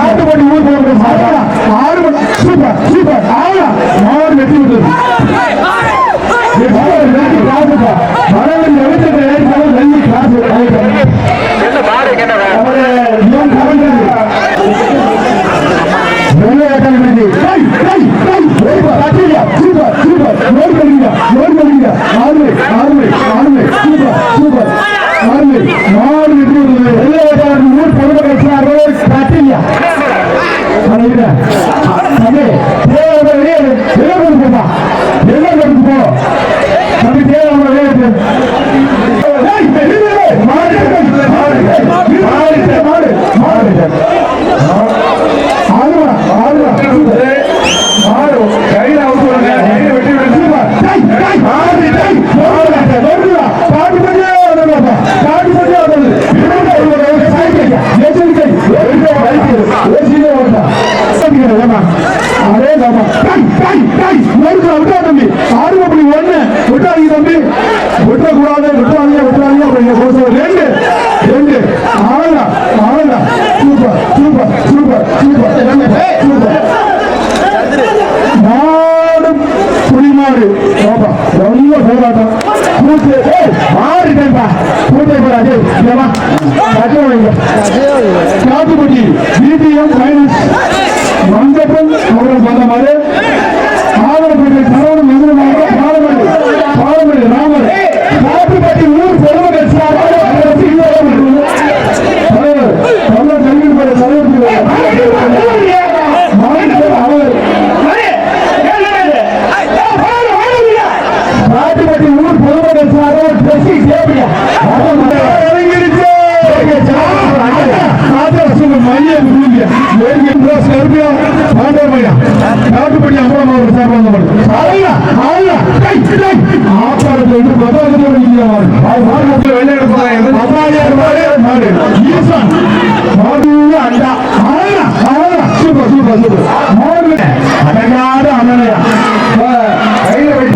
ஆறு மணி ஊர் ஆறு மணி சூப்பர் சூப்பர் பண்ணிக்கிறேன் தம்பி தேவையே எல்லாம் கொண்டு போப்பா எல்லாம் தம்பி தேவை ஏம்மா. அதே தம்பி. ஆடுவா புள்ளி ஒண்ணு. விட்டாதீங்க தம்பி. விட்டுறக்கூடாது, விட்டுறாதீங்க, விட்டுறாதீங்க கோசம். ரெண்டு, ரெண்டு. ஆளா, ஆளா. Super, super, super, super. Super. மாடு புலிமாடு பாப்பா ரொம்ப போராட்டம் கூட்டு ஏய் மாறிட்டேன்பா கூட்டை கட்டவங்க காட்டுப்பட்டி பிபிஎம் மைனஸ் ভঙ্গপন সবাই বাধা মারে। அடங்காத அண்ணனையா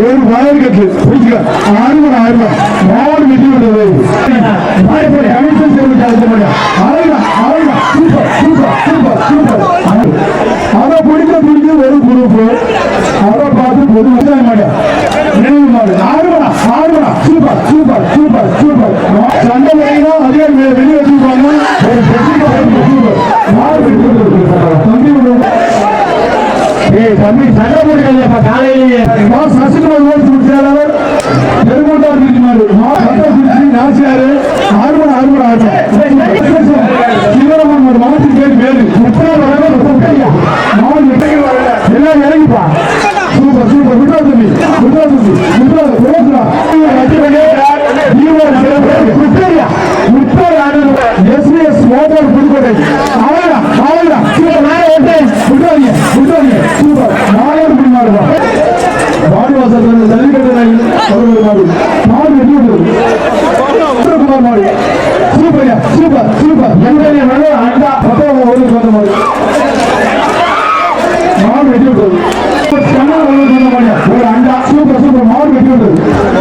ஒரு வயல் கட்டு பிடிக்கல ஆறுமணி ஆயிரம் மாடு வெட்டி விடுறது பயப்படி அமைச்சர் சேவை சாதிக்க முடியும் ஆயிரம் சூப்பர் சூப்பர். சூப்பர் சூப்பர் பிடிக்க பிடிக்க ஒரு குரூப் பார்த்து பொது மாடியா நினைவு மாடு ஆறுமணா ஆறுமணா சூப்பர் சூப்பர் சூப்பர் சூப்பர் சண்டை முறைனா அதே வெ- வெளியே வச்சுருப்பாங்க ஒரு பிரச்சனை சூப்பர் மாடு வெட்டி விடுறது தம்பி சண்டை காலையிலேயே சசிகுமார் ஓட்டு முடிச்சாளர் பெருமூட்டார் பிரிச்சுமாரு மா சண்டை ஆறுமணி ஆறுமணி ஆறுமணி சிவராமன் சூப்பர் வெட்டி விடுது சூப்பர் சூப்பர். எங்களுடைய நல்ல அண்டா பத்தவங்க ஒரு சொந்த மாடு மாடு வெட்டி விட்டது. சென்னை ஒரு சொந்த ஒரு அண்டா சூப்பர் சூப்பர். மாடு வெட்டி விட்டது.